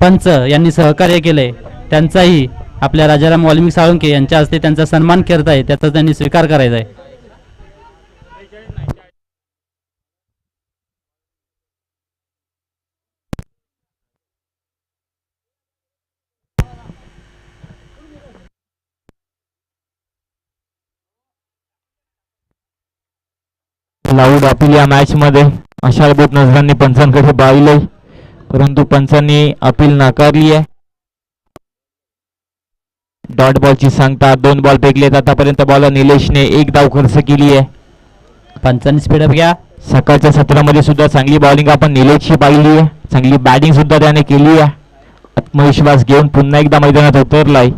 पंच यांनी सहकार्य केलंय. त्यांचाही आपल्या राजाराम वाल्मिक साळुंके यांच्या हस्ते त्यांचा सन्मान करत आहे त्याचा त्यांनी स्वीकार करायचा आहे. लाऊड आपली या मॅच मध्ये आशाभूत नजरांनी पंचांकडे पाहिलंय परंतु पंचांनी अपील नाकारली आहे. डॉट बॉलची सांगता दोन बॉल फेकलेत आतापर्यंत बॉल निलेशने एक धाव खर्च केली आहे. पंचांनी स्पीडअप घ्या. सकाळच्या सत्रामध्ये सुद्धा चांगली बॉलिंग आपण निलेशची पाहिली आहे. चांगली बॅटिंग सुद्धा त्याने केली आहे. आत्मविश्वास घेऊन पुन्हा एकदा मैदानात उतरलाय.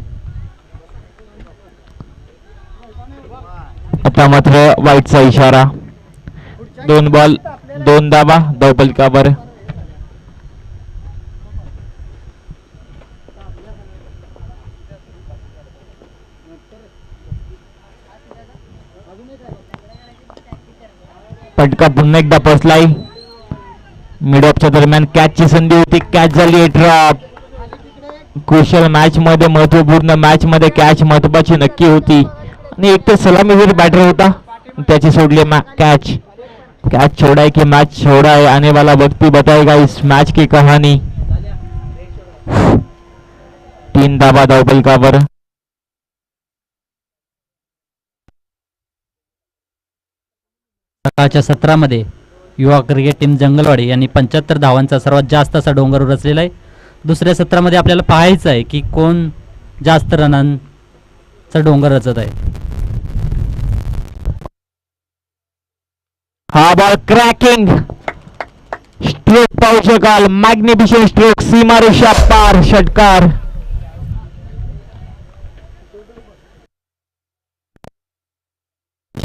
आता मात्र वाईटचा इशारा. दोन बॉल दोन दाबा डबल फटका पुन्हा एकदा पोचलाय मिडऑफच्या दरम्यान कॅचची संधी होती. कॅच झाली ड्रॉप कुशल मॅच मध्ये महत्त्वपूर्ण मॅच मध्ये कॅच महत्वाची नक्की होती. आणि एक तर सलामीवीर बॅटर होता. त्याची सोडली कॅच कॅच छोडाय की मॅच छोडाय छोड़ा है आने वाला वक्त बताएगा इस मॅच की कहानी तीन दाबा डबल सकाळच्या सत्रामध्ये युवा क्रिकेट टीम जंगलवाडी यांनी पंच्याहत्तर धावांचा सर्वात जास्त असा डोंगर रचलेला आहे. दुसऱ्या सत्रामध्ये आपल्याला पाहायचं आहे की कोण जास्त रनांचा डोंगर रचत आहे. हा बॉल क्रॅकिंग स्ट्रोक पाहू शकाल. मॅग्निफिशन स्ट्रोक सीमारेषा पार. षटकार.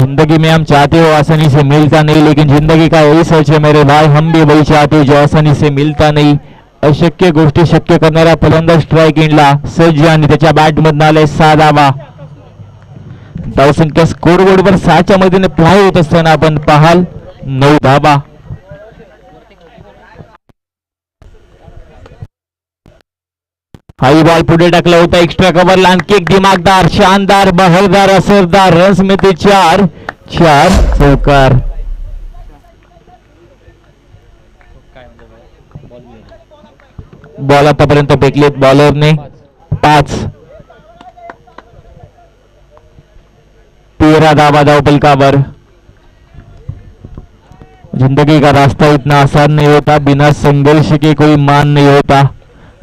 जिंदगी में हम चाहते हो आसानी से मिलता नहीं लेकिन जिंदगी का यही सच है मेरे भाई हम भी वही चाहते हो जो आसानी से मिलता नाही। अशक्य गोष्टी शक्य करणारा फलंदाज स्ट्राईक इनला सज्ज आणि त्याच्या बॅट मधून आले सहा धावा धावसंख्या स्कोर बोर्डवर सहाच्या मदतीने प्लाय होत असताना आपण पाहाल नऊ धाबा हाई बॉल पुढे टाकला होता. एक्स्ट्रा कव्हरला आणखी एक दिमागदार शानदार बहरदार असरदार रन्स मिळते चार चार चौकार. बॉल आतापर्यंत फेकलेत बॉलरने पाच. तेरा दावा दाव पलकावर जिंदगी का रास्ता इतना आसान नहीं होता. बिना संघर्ष के कोई मान नहीं होता.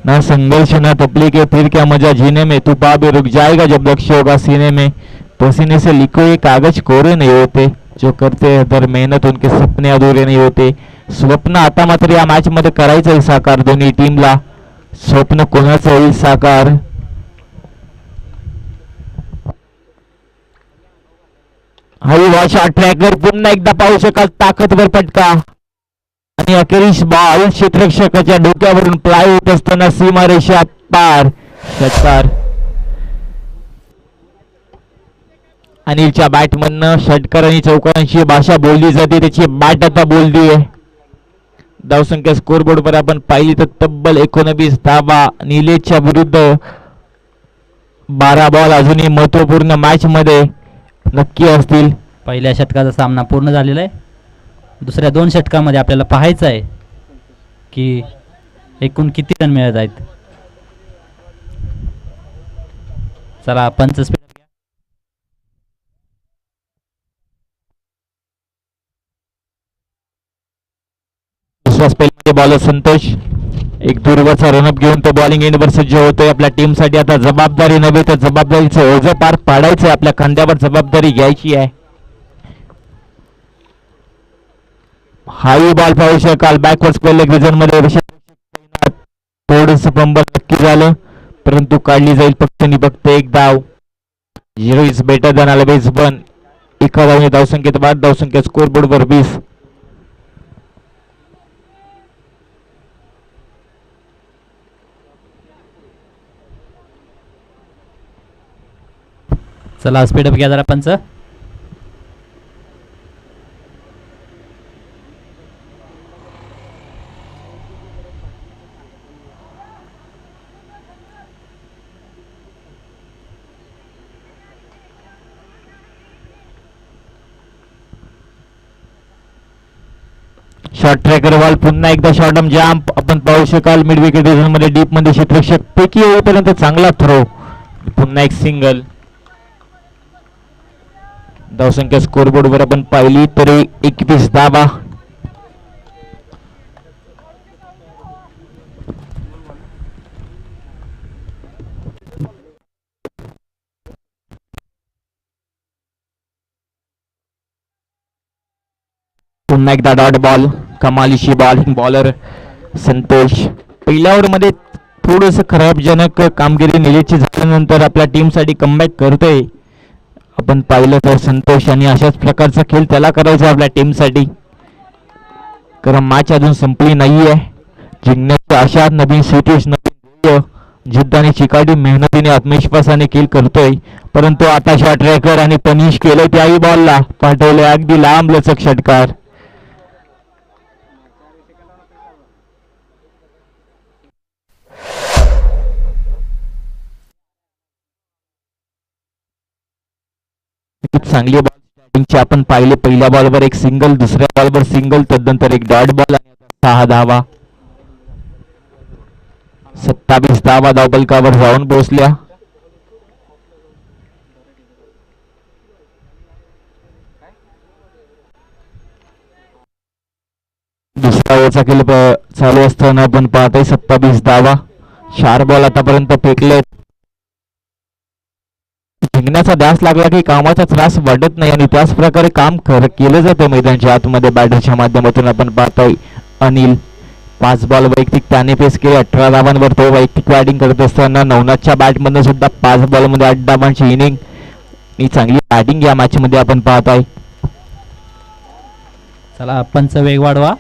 ना संघर्ष, ना तपली के, फिर क्या मज़ा जीने में? तू पा भी रुक जाएगा जब लक्ष्य होगा सीने में। पसीने से लिखो ये कागज़ कोरे नहीं होते, जो करते हैं दर मेहनत, उनके सपने अधूरे नहीं होते। स्वप्न आता मात्र या मॅच मध्ये करायचं आहे साकार दोन्ही टीमला स्वप्न कोणाचं होईल साकार? हाई भाषा ट्रॅकर पुन्हा एकदा पाहू शकाल ताकदवर पटका। आणि अखेरीस बाल क्षेत्रक्षकाच्या डोक्यावरून प्लाय होत असताना सीमारेषा पार. षटकार. अनिलच्या बॅटमधनं षटकार आणि चौकारांची भाषा बोलली जाते त्याची बॅट आता बोलली आहे. धावसंख्या स्कोर वर आपण पाहिली तर तब्बल एकोणवीस धावा निलेशच्या विरुद्ध बारा बॉल अजूनही महत्त्वपूर्ण मॅच मध्ये नक्की असतील. पहिल्या षटकाचा सामना पूर्ण झालेला आहे. दुसऱ्या दोन षटकामध्ये आपल्याला पाहायचं आहे की एकूण किती रन मिळत आहेत. चला पंच स्पीड घ्या. दुसऱ्या स्पेलमध्ये बॉलर संतोष. एक दूरवरचा रनअप घेऊन तो बॉलिंग एंडवर सज्ज होतोय आपल्या टीमसाठी आता जबाबदारी नव्हे तर जबाबदारीचं ओझं पार पाडायचं आहे आपल्या खांद्यावर जबाबदारी घ्यायची आहे. हाई बॉल पाहू शकाल बॅकवर्ड स्पेल रिझनमध्ये थोडस पंबल नक्की झालं परंतु काढली जाईल फक्त फक्त एक धाव. Zero is better than always one एका धावने धावसंख्येत बाद धावसंख्या स्कोर बोर्डवर वीस. चला स्पीडअप घ्या जरा पंच. शॉर्ट ट्रॅकर बॉल पुन्हा एकदा शॉर्ट जॅम्प आपण पाहू शकाल मिड विकेटमध्ये डीपमध्ये क्षेत्रक्षक पैकी येईपर्यंत चांगला थ्रो पुन्हा एक सिंगल धावसंख्या स्कोरबोर्ड वर आपण पाहिली तरी एकवीस धावा. पुन्हा एकदा डॉट बॉल कमालीशी बॉलिंग बॉलर संतोष. पहिल्या ओव्हरमध्ये थोडंसं खराबजनक कामगिरी निलेची झाल्यानंतर आपल्या टीमसाठी कमबॅक करतोय. आपण पाहिलं तर संतोष आणि अशाच प्रकारचा खेळ त्याला करायचा आपल्या टीमसाठी कारण मॅच अजून संपली नाहीये. जिंकण्याची आशा नवीन सिटीज नवीन जिद्द आणि चिकाटी मेहनतीने आत्मविश्वासाने खेळ करतोय. परंतु आता शॉट ट्रॅकर आणि पनिश केलं त्याही बॉलला पाठवले अगदी लांब लचक षटकार. चांगली बॉल स्टार्टिंगची आपण पाहिले. पहिल्या बॉलवर एक सिंगल दुसऱ्या बॉलवर सिंगल तदनंतर एक डॉट बॉल आणि सहा धावा. सत्तावीस धावा धावपलकावर जाऊन पोहोचल्या. दुसरा ओव्हरचा खेळ चालू असताना आपण पाहतोय सत्तावीस धावा. चार बॉल आतापर्यंत फेकलेत. जिंकण्याचा ध्यास लागला की कामाचा त्रास वाढत नाही आणि त्याच प्रकारे काम कर केलं जातं. मैदानच्या आतमध्ये बॅटरच्या माध्यमातून आपण पाहतोय अनिल पाच बॉल वैयक्तिक त्याने पेस केले. अठरा धावांवर तो वैयक्तिक बॅटिंग करत असताना नवनाथच्या बॅटमधून सुद्धा पाच बॉलमध्ये आठ धावांची इनिंग ही चांगली बॅटिंग या मॅचमध्ये आपण पाहत आहे चला पंच वेग वाढवा.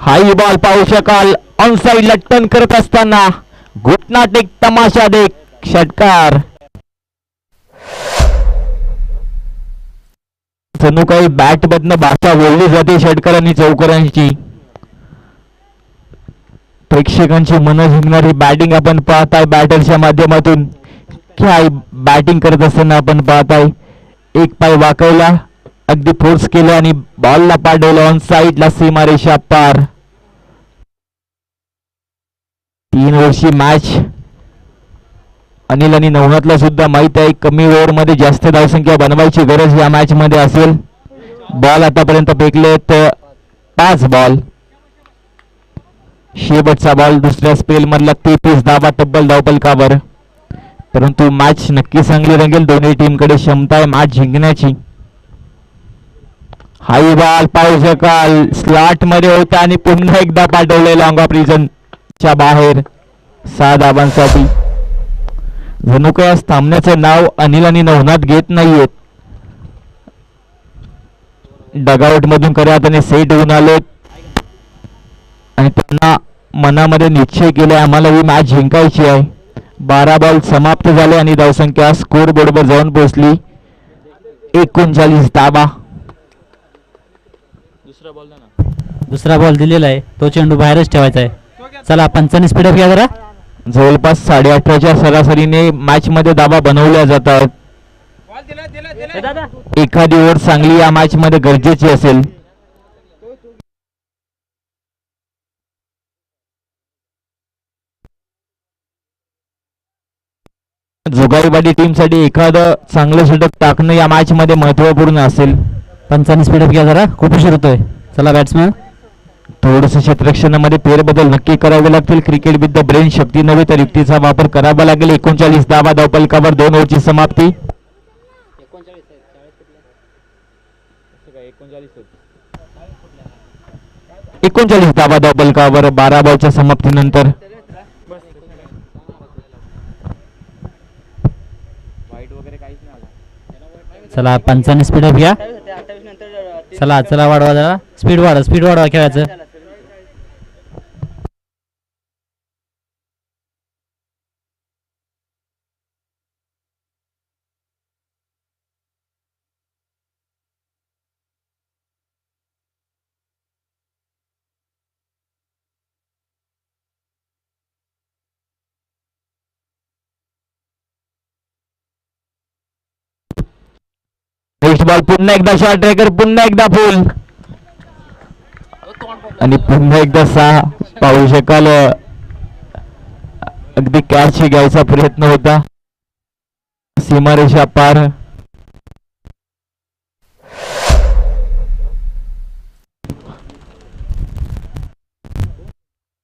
हाई बॉल पाहू शकाल. ऑनसाईड लटकन लट्टन करत असताना घुटनाटेक तमाशा देख षटकार. जणू काही बॅट मधनं भाषा बोलली जाते षटकार आणि चौकरांची प्रेक्षकांची मन जिंकणारी बॅटिंग आपण पाहताय बॅटरच्या माध्यमातून. काय बॅटिंग करत असताना आपण पाहताय. एक पाय वाकवला. अगदी फोर्स केलं आणि बॉलला पाडवलं ऑन साईडला सीमारेषा पार. तीन वर्षी मॅच अनिल आणि नवनाथला सुद्धा माहीत आहे कमी ओव्हरमध्ये जास्त धावसंख्या बनवायची गरज या मॅच मध्ये असेल. बॉल आतापर्यंत फेकलेत पाच बॉल शेवटचा बॉल दुसऱ्या स्पेल मधला तेहतीस धावा तब्बल धावपलकावर परंतु मॅच नक्की चांगली रंगेल. दोन्ही टीमकडे क्षमता आहे मॅच जिंकण्याची. हाई बॉल पाहू शकाल स्लॉटमध्ये होता आणि पुन्हा एकदा पाठवले लॉंग ऑफ रिजन च्या बाहेर. सहा धाबांसाठी जणू काय आज थांबण्याचं नाव अनिल आणि नवनाथ घेत नाहीयेत. डगआउट मधून खऱ्या हाताने सेट होऊन आलेत आणि त्यांना मनामध्ये निश्चय केले आम्हाला ही मॅच जिंकायची आहे. बारा बॉल समाप्त झाले आणि धावसंख्या स्कोर बोर्डवर जाऊन पोहोचली. एकोणचाळीस दाबा दुसरा बॉल दिलेला आहे. तो चेंडू बाहेरच ठेवायचा आहे. चला पंचाने स्पीडअप घ्या जरा. जवळपास साडे अठराच्या सरासरीने मॅच मध्ये धावा बनवल्या जातात. एखादी ओव्हर चांगली या मॅच मध्ये गरजेची असेल. जुगारीवाडी टीमसाठी एखादं चांगलं षटक टाकणं या मॅच मध्ये महत्त्वपूर्ण असेल. पंचाने स्पीडअप घ्या जरा. खूप उशीर होतोय. चला बॅट्समॅन थोडस क्षेत्रक्षणामध्ये फेरबदल नक्की करावे लागतील. क्रिकेट विथ द ब्रेन शक्ती नव्हे तर युक्तीचा वापर करावा लागेल. एकोणचाळीस धावा धावपलकावर दोन ओव्हरची समाप्ती. एकोणचाळीस धावा धावपलकावर बारा बॉलच्या समाप्तीनंतर. चला पंचाने स्पीडअप घ्या. चला चला वाढवा जरा. स्पीड वाढवा स्पीड वाढवा खेळायचं टच बॉल पुन्हा एकदा शॉर्ट ट्रेकर पुन्हा एकदा फुल आणि पुन्हा एकदा सहा. पाहू शकाल अगदी कॅच घ्यायचा प्रयत्न होता. सीमारेषा पार.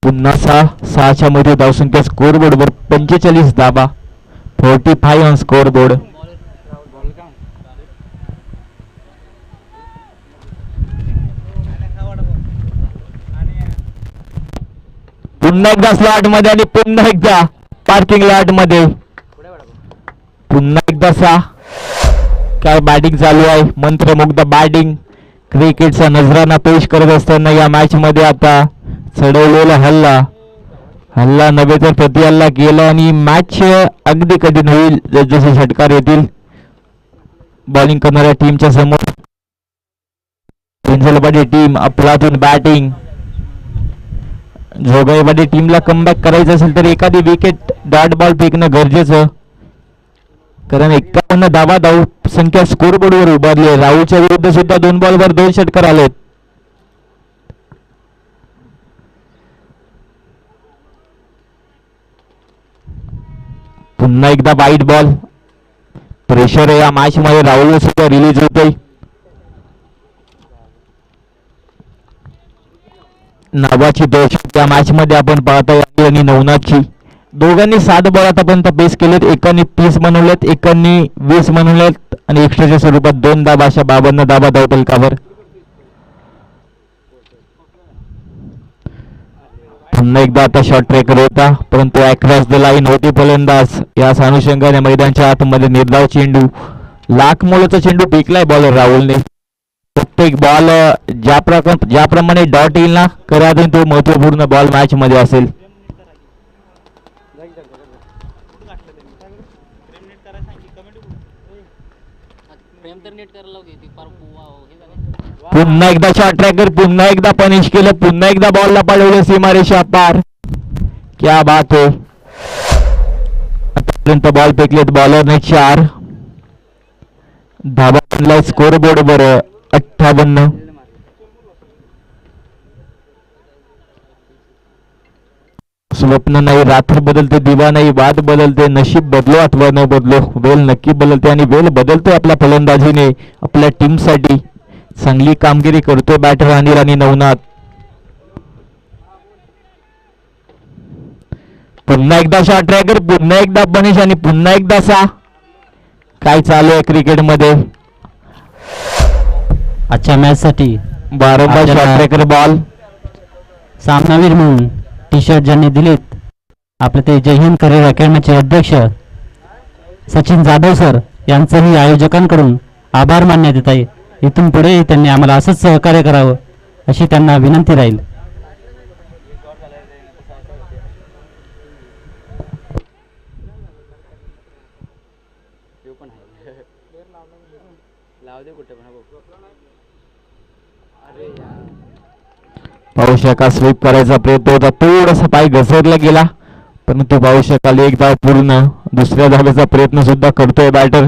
पुन्हा सहा. सहाच्या मध्ये धावसंख्या स्कोर बोर्डवर पंचेचाळीस धाबा. Forty five on score board पुन्हा एकदा स्लॉटमध्ये आणि पुन्हा एकदा पार्किंग लॉटमध्ये. पुन्हा एकदा सा. काय बॅटिंग चालू आहे? मंत्रमुग्ध बॅटिंग क्रिकेटचा नजराना पेश करत असताना या मॅच मध्ये आता चढवलेला हल्ला. हल्ला नव्हे तर प्रति हल्ला केला आणि मॅच अगदी कठीण होईल जसजसे षटकार येतील. बॉलिंग करणाऱ्या टीमच्या समोर. टीम अफलातून बॅटिंग जोगाईवाडी टीमला कमबॅक करायचं असेल तर एखादी विकेट डॉट बॉल फेकणं गरजेचं. कारण एकावन्न धावा धाव संख्या स्कोर बोर्डवर उभारली आहे. राहुलच्या विरुद्ध सुद्धा दोन बॉलवर दोन षटकार आलेत पुन्हा एकदा वाईट बॉल प्रेशर या मॅच मध्ये. राहुल सुद्धा रिलीज होतोय. नावाची दहशत त्या मॅचमध्ये आपण पाहता आणि नवनाथची. दोघांनी सात बॉल आतापर्यंत पेस केलेत. एकाने तीस बनवलेत एकाने वीस बनवलेत आणि एक्स्ट्राच्या स्वरूपात दोन दाबा अशा बाबांना दाबा धाव फलकावर पुन्हा एकदा आता शॉर्ट ट्रेकर होता परंतु अक्रॉस द लाईन होती फलंदाज या अनुषंगाने मैदानच्या आतमध्ये निर्धाव चेंडू. लाख मोलाचा चेंडू पिकलाय बॉलर राहुलने. प्रत्येक बॉल ज्या प्रकार ज्याप्रमाणे डॉट येईल ना खऱ्या तो महत्त्वपूर्ण बॉल मॅच मध्ये असेल. हे पुन्हा एकदा शॉर्ट ट्रॅकर पुन्हा एकदा पनिश केलं पुन्हा एकदा बॉलला पडवलं सीमारेषा पार. क्या बात हो. आतापर्यंत बॉल फेकलेत बॉलरने चार. धाबा स्कोर बोर्ड वर अठ्ठावन्न. स्वप्न नाही रात्र बदलते दिवा नाही वाद बदलते नशीब बदलो अथवा न बदलो वेल नक्की बदलते आणि वेल बदलतोय आपल्या फलंदाजीने आपल्या टीमसाठी. चांगली कामगिरी करतोय बॅटर अनिल आणि नवनाथ. पुन्हा एकदा शॉर्ट ट्रॅकर पुन्हा एकदा पनिश आणि पुन्हा एकदा सा. काय चालू आहे क्रिकेटमध्ये? आजच्या मॅचसाठी बारंबार ट्रॅकर बॉल सामनावीर म्हणून टी शर्ट ज्यांनी दिलेत आपले ते जय हिंद करिअर अकॅडमीचे अध्यक्ष सचिन जाधव सर यांचंही आयोजकांकडून आभार मानण्यात येत आहे. इथून पुढे त्यांनी आम्हाला असंच सहकार्य करावं अशी त्यांना विनंती राहील. पाहू शका स्वीप करायचा प्रयत्न होता. थोडासा पाय घसरला गेला परंतु पाहू शकाल एक धाव पूर्ण दुसऱ्या धाव्याचा प्रयत्न सुद्धा करतोय बॅटर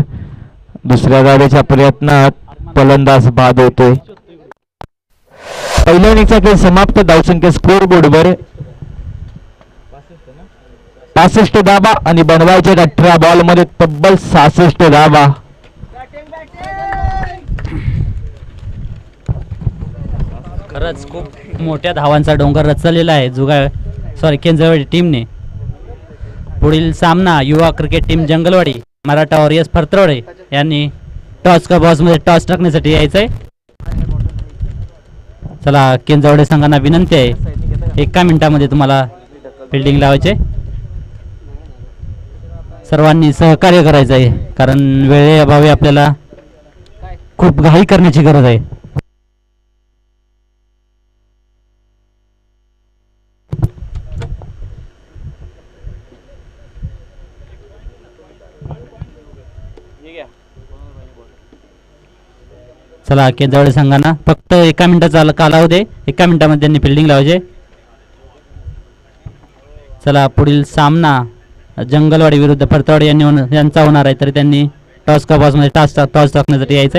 दुसऱ्या धाव्याच्या प्रयत्नात फलंदाज बाद होतोय. पहिल्या इनिंगचा खेळ समाप्त. धावसंख्या स्कोर बोर्डवर पासष्ट धाबा आणि बनवायचे अठरा बॉलमध्ये तब्बल सहासष्ट धाबा खरंच खूप मोठ्या धावांचा डोंगर रचलेला आहे. जुगा सॉरी केंद्रवाडी टीमने. पुढील सामना युवा cricket team Jangalwadi Maratha Warriors Phartarwade यांनी टॉस का बॉसमध्ये टॉस टाकण्यासाठी यायचं आहे चला केंजवडे संघांना विनंती आहे. एका मिनिटामध्ये तुम्हाला फिल्डिंग लावायचे. सर्वांनी सहकार्य करायचं आहे कारण वेळेअभावी आपल्याला खूप घाई करण्याची गरज आहे. चला जवळ सांगा ना फक्त एका मिनिटाचा आला- कालावधी एका मिनिटामध्ये त्यांनी फिल्डिंग लावायचे चला पुढील सामना जंगलवाडी विरुद्ध परतवाडी यांनी यांचा होणार आहे तरी त्यांनी टॉस कपासमध्ये टास टॉस टॉस टाकण्यासाठी यायचं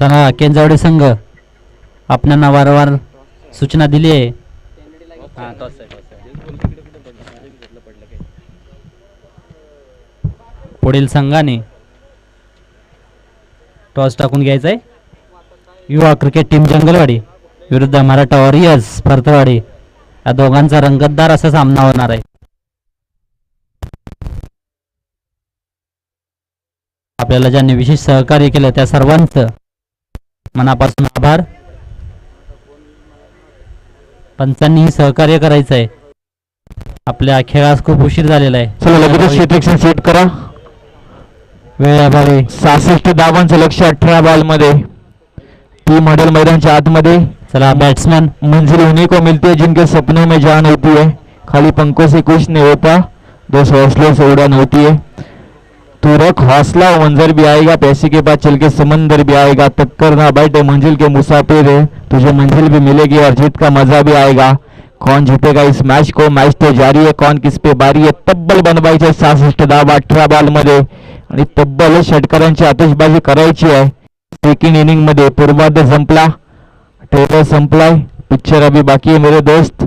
चला केंजावडे संघ. आपणांना वारंवार सूचना दिली आहे. पुढील संघाने टॉस टाकून घ्यायचा आहे युवा क्रिकेट टीम जंगलवाडी विरुद्ध मराठा वॉरियर्स फरतवाडी या दोघांचा रंगतदार असा सामना होणार आहे. आपल्याला ज्यांनी विशेष सहकार्य केलं त्या सर्वांचं मनापासून आभार. पंचांनीही सहकार्य करायचं आहे आपल्या खेळास खूप उशीर झालेला आहे. चला क्षेत्रक्षण सेट करा. वेळाभावी सहासष्ट धावांचं लक्ष अठरा बॉलमध्ये. टीम हॉटेल मैदानच्या आतमध्ये. चला बॅट्समॅन मंजिल उन्हीं को मिलती है जिनके सपनों में जान होती है. खाली पंखों से कुछ नहीं होता. दोस्त हौसलों से उड़ान होती है. तुरक हौसला मंजर भी आएगा पैसे के बाद चल के समंदर भी आएगा टक्कर ना बैठे मंजिल के मुसाफिर है तुझे मंजिल भी मिलेगी और जीत का मजा भी आएगा। कौन जीतेगा इस मैच को? मैच तो जारी है कौन किस पे बारी आहे तब्बल बनवायचे सहासष्ट धावा अठरा बॉलमध्ये आणि तब्बल षटकारांची आतिषबाजी करायची आहे सेकंड इनिंगमध्ये पूर्वार्ध संपला ट्रेलर संपलाय पिक्चर अभी बाकी आहे मेरे दोस्त।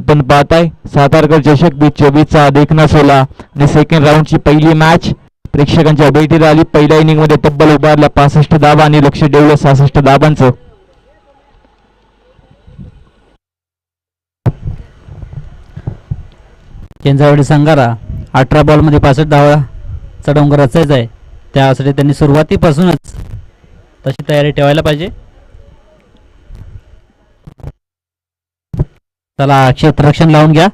आपण पाहताय सातारकर चषक बी चोवीसचा देखना सोला। आणि सेकंड राऊंडची पहिली मॅच प्रेक्षकांच्या भेटीला आली पहिल्या इनिंगमध्ये तब्बल उभारला. पासष्ट धावा आणि लक्ष ठेवलं सहासष्ट धावांचं. केंद्रावडी संघाला अठरा बॉलमध्ये पासष्ट धावाचा डोंगर रचायचा आहे. त्यासाठी त्यांनी सुरुवातीपासूनच तशी तयारी ठेवायला पाहिजे. चला क्षेत्ररक्षण लावून घ्या.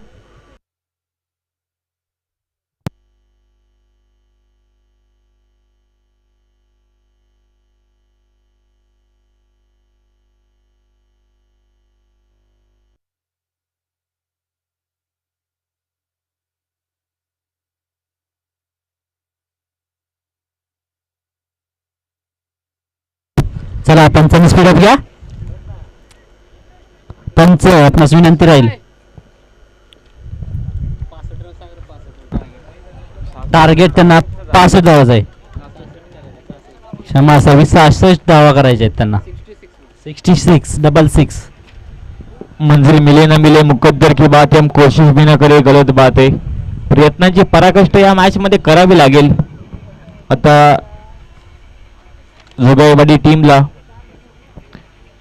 चला पंचांनी स्पीडअप घ्या. पंच आपणास विनंती राहील. टार्गेट त्यांना पासष्ट धावाच आहे. क्षमा सव्वीस सहासष्ट धावा करायच्या आहेत त्यांना. सिक्स्टी सिक्स डबल सिक्स मंजिल मिले न मिले मुकद्दर की बात हम कोशिश भी न करे गलत बात है. प्रयत्नांची पराकष्ट या मॅच मध्ये करावी लागेल. आता जुगाईवाडी टीमला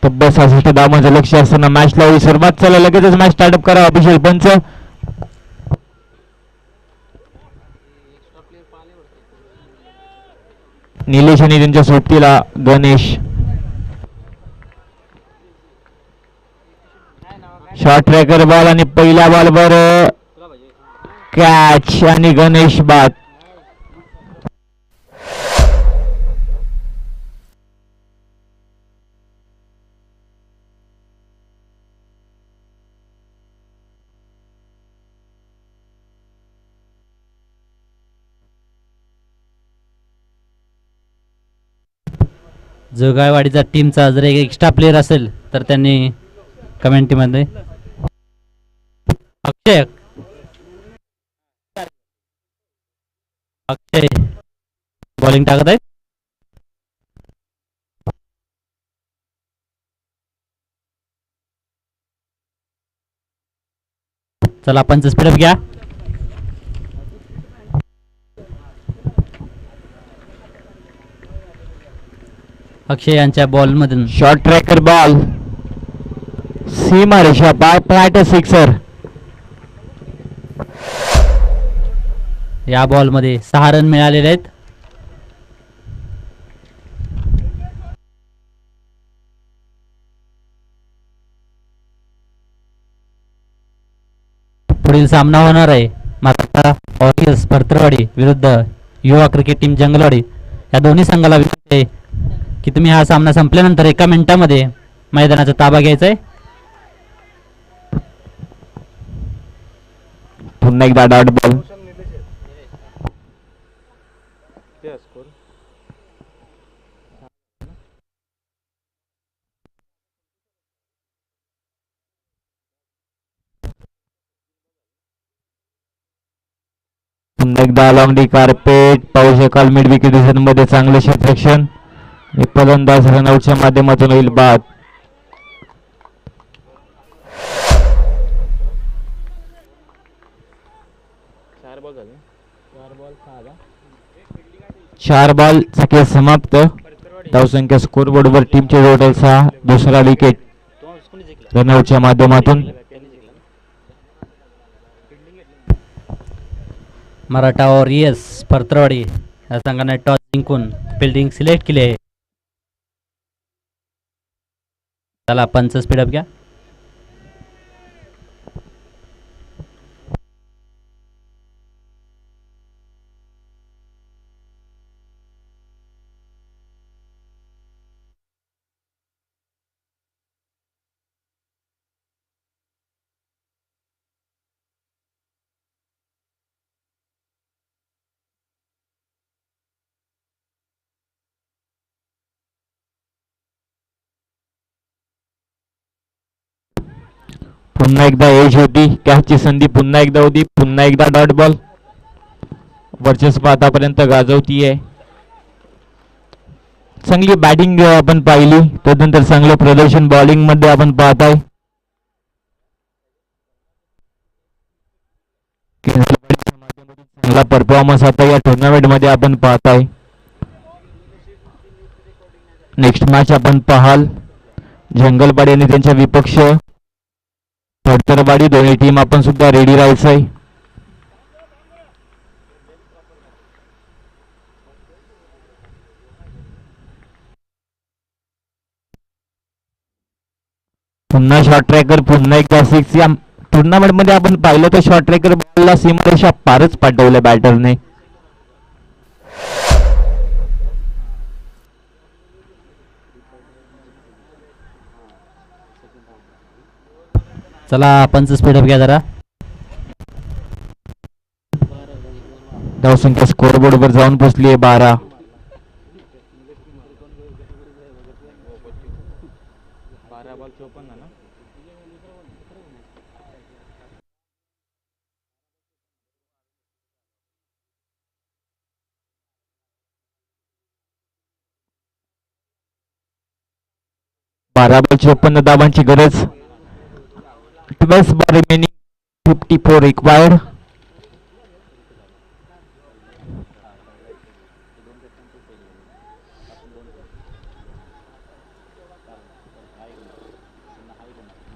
तब्बल सहासष्ट धावांचं लक्ष असताना मॅच लावली. सुरुवात चला लगेचच मॅच स्टार्टअप करा अभिषेक पंच निलेश आणि त्यांच्या सोबतीला गणेश. शॉर्ट ट्रॅकर बॉल आणि पहिल्या बॉलवर कॅच आणि गणेश बाद. जोगायवाडीचा टीमचा जर एक एक्स्ट्रा प्लेअर असेल तर त्यांनी कमेंटीमध्ये अक्षय. अक्षय. बॉलिंग टाकत आहेत. चला पंच स्पीडअप घ्या. अक्षय यांच्या बॉलमधून शॉर्ट ट्रॅकर बॉल सीमा रेषा बाय फ्लॅट सिक्सर या बॉलमध्ये सहा रन मिळालेले आहेत. पुढील सामना होणार आहे. माता ऑरियस भरतरवाडी विरुद्ध युवा क्रिकेट टीम जंगलवाडी या दोन्ही संघाला आहे. की तुम्ही हा सामना संपल्यानंतर एका मिनिटामध्ये मैदानाचा ताबा घ्यायचा आहे. पुन्हा एकदा डॉट बॉल पुन्हा एकदा अलॉंग डी कार्पेट पाहू शकाल मिड विकेटमध्ये चांगले क्षेत्रक्षण फलंदाज रनआउटच्या माध्यमातून होईल बाद. चार बॉल झाले. चार बॉल सहा चार बॉल खेळ समाप्त. धावसंख्या स्कोर बोर्डवर टीमचे टोटल सहा दुसरा विकेट रनआउटच्या माध्यमातून. मराठा और येस परत्रवाडी. या संघाने टॉस जिंकून फिल्डिंग सिलेक्ट केली आहे. चला पंच स्पीडअप घ्या. पुन्हा एकदा एज होती. कॅचची संधी पुन्हा एकदा होती. पुन्हा एकदा डॉट बॉल वर्चस्व आतापर्यंत गाजवतीये. चांगली बॅटिंग आपण पाहिली. त्यानंतर चांगलं प्रदर्शन बॉलिंगमध्ये आपण पाहताय. चांगला परफॉर्मन्स आता या टुर्नामेंटमध्ये आपण पाहत आहे नेक्स्ट मॅच आपण पाहाल. जंगलपाडी आणि त्यांच्या विपक्ष. फडतरवाडी दोन्ही टीम आपण सुद्धा रेडी राहायचं आहे. पुन्हा शॉर्ट ट्रॅकर पुन्हा एकदा सिक्स या टुर्नामेंटमध्ये आपण पाहिलं तर शॉर्ट ट्रॅकर बॉलला सीमरेषा पारच पाठवल्या बॅटरने चला पंच स्पीडअप घ्या जरा. धावसंख्या स्कोर बोर्ड वर जाऊन पोचली आहे बारा. बारा बॉल चोपन्न ना? बारा बॉल चोपन्न धावांची गरज. बस ball remaining fifty four required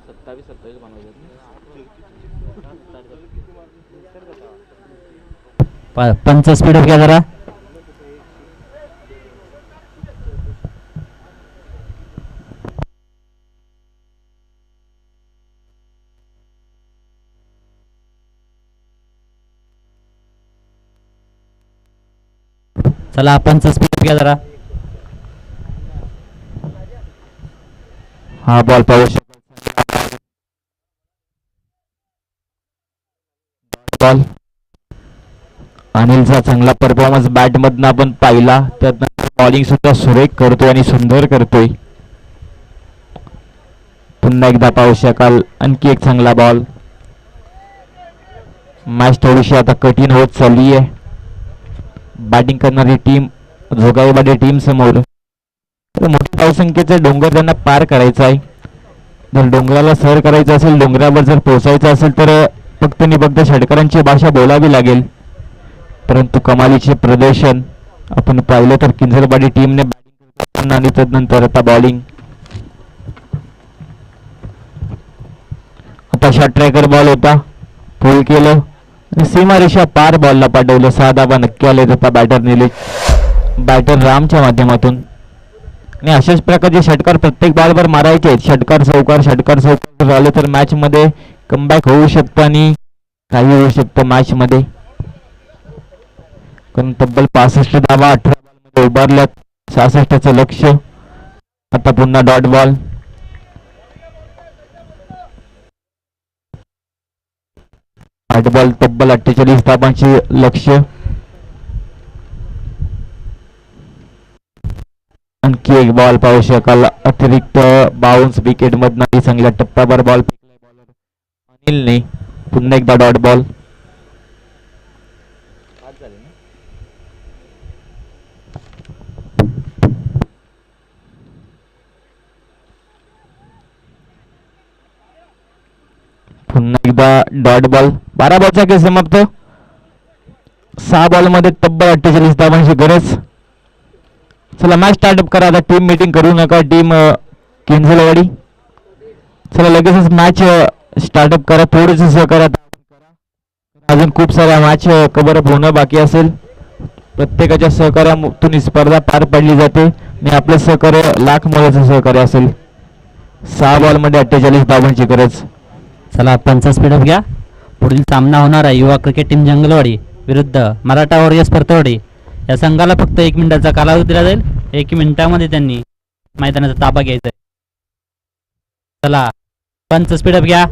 सत्तावीस सत्तावीस पंच घ्या जरा. चला आपण स्पीड घ्या जरा. हा बॉल पाहू शकतो. बॉल अनिलचा चांगला परफॉर्मन्स बॅट मधनं आपण पाहिला. त्यानंतर बॉलिंग सुद्धा सुरेख करतोय आणि सुंदर करतोय. पुन्हा एकदा पाहू शकाल. आणखी एक चांगला बॉल मॅच थोडीशी आता कठीण होत चालली आहे बॅटिंग करणारी टीम जोगाईवाडी टीम समोर. तर मोठ्या धावसंख्येचे डोंगर त्यांना पार करायचं आहे. जर डोंगराला सर करायचं असेल डोंगरावर जर पोहोचायचं असेल तर फक्त आणि फक्त षटकारांची भाषा बोलावी लागेल. परंतु कमालीचे प्रदर्शन आपण पाहिलं तर किंजरवाडी टीमने बॅटिंग आणि तदनंतर आता बॉलिंग आता शॉर्ट ट्रॅकर बॉल होता. फुल केलं. सीमारेषा पार बॉलला पाठवलं सहा धाबा नक्की आले आता बॅटर नेले बॅटर रामच्या माध्यमातून आणि अशाच प्रकारचे षटकार प्रत्येक बॉलवर मारायचे आहेत षटकार चौकार षटकार चौकार झाले तर मॅचमध्ये कमबॅक होऊ शकतं आणि काही होऊ शकतं मॅचमध्ये कारण तब्बल पासष्ट धावा अठरा बॉलमध्ये उभारल्यात सहासष्टचं लक्ष आता पुन्हा डॉट बॉल आठ बॉल तब्बल अठ्ठेचाळीस धाबांचे लक्ष. आणखी एक बॉल पाहू शकाल. अतिरिक्त बाउन्स विकेट मधनं चांगल्या टप्प्यावर बॉल फेकलाय बॉलर अनिलने पुन्हा एकदा डॉट बॉल पाच झाले ना पुन्हा एकदा डॉट बॉल. बारा बॉलचा खेळ समाप्त. सहा बॉलमध्ये तब्बल अठ्ठेचाळीस धावांची गरज. चला मॅच स्टार्टअप करा. आता टीम मीटिंग करू नका. टीम किंजलवाडी चला लगेचच मॅच स्टार्टअप करा. थोडंसं सहकार्य अजून खूप साऱ्या मॅच कव्हर होणं बाकी असेल. प्रत्येकाच्या सहकार्यातून ही स्पर्धा पार पडली जाते. आणि आपलं सहकार्य लाख मोलाचं सहकार्य असेल. सहा बॉलमध्ये अठ्ठेचाळीस धावांची गरज. चला पंच स्पीडअप घ्या. पुढील सामना होणार आहे. युवा क्रिकेट टीम जंगलवाडी विरुद्ध मराठा वॉरियर्स परतवाडी. या संघाला फक्त एक मिनिटाचा कालावधी दिला जाईल. एक मिनिटामध्ये त्यांनी मैदानाचा ताबा घ्यायचा चला पंच स्पीडअप घ्या.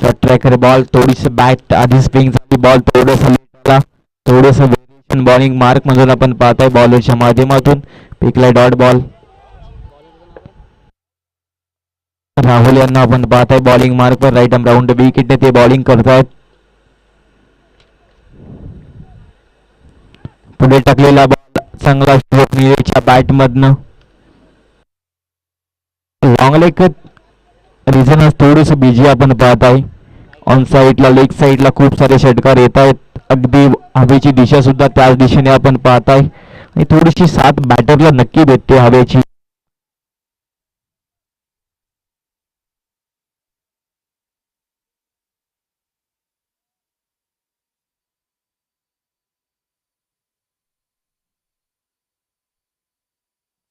शॉर्ट ट्रॅकर बॉल थोडीशी बॅट आधी स्पिंग बॉल थोडंसं लेट आला थोडंसं व्हेरिएशन बॉलिंग मार्क मधून आपण पाहताय बॉलरच्या माध्यमातून पिकलाय डॉट बॉल राहुल यांना आपण पाहताय बॉलिंग मार्क वर राईट राऊंड विकेटने ते बॉलिंग करतायत पुढे टाकलेला बॉल चांगला स्ट्रोक नीरजच्या बॅट मधनं लॉंग लेग रिझन थोडस बिज़ी आपण पाहत आहे ऑन साईडला लेग साईडला खूप सारे षटकार येत अगदी हवेची दिशा सुद्धा त्याच दिशेने आपण पाहत आहे आणि थोडीशी साथ नक्की भेटते हवेची।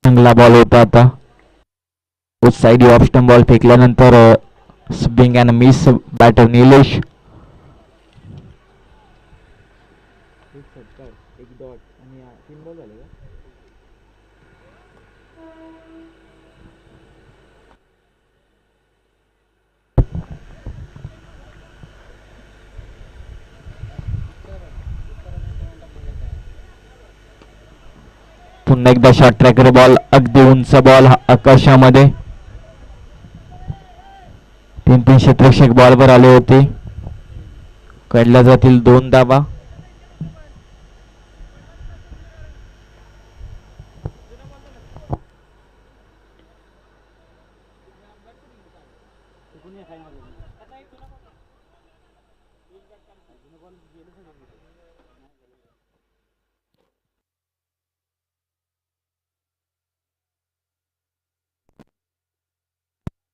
चांगला बॉल होता आता उस side off stump ball फेकल्यानंतर swing and miss batter Nilesh. पुन्हा एकदा शॉर्ट ट्रॅकर बॉल अगदी उंच बॉल आकाशामध्ये. तीन तीन क्षेत्रक्षक बॉलवर आले होते. काढल्या जातील दोन धावा.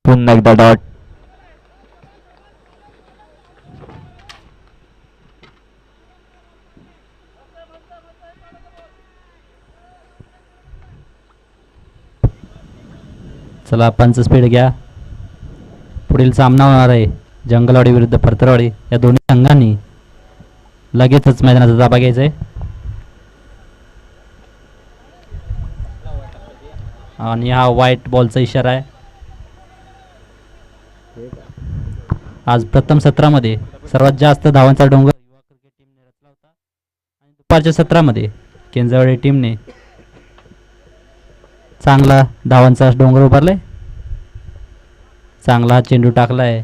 पुन्हा एकदा डॉट चला पंच स्पीड घ्या. पुढील सामना होणार आहे. जंगलवाडी विरुद्ध फरतरवाडी या दोन्ही संघांनी लगेचच मैदानाचा ताबा घ्यायचा आहे आणि हा व्हाईट बॉलचा इशारा आहे. आज प्रथम सत्रामध्ये सर्वात जास्त धावांचा डोंगर युवा क्रिकेट टीमने रचला होता. आणि दुपारच्या सत्रामध्ये केंद्रवाडी टीमने चांगला धावांचा डोंगर उभारलाय. चांगला चेंडू चेंडू टाकलाय.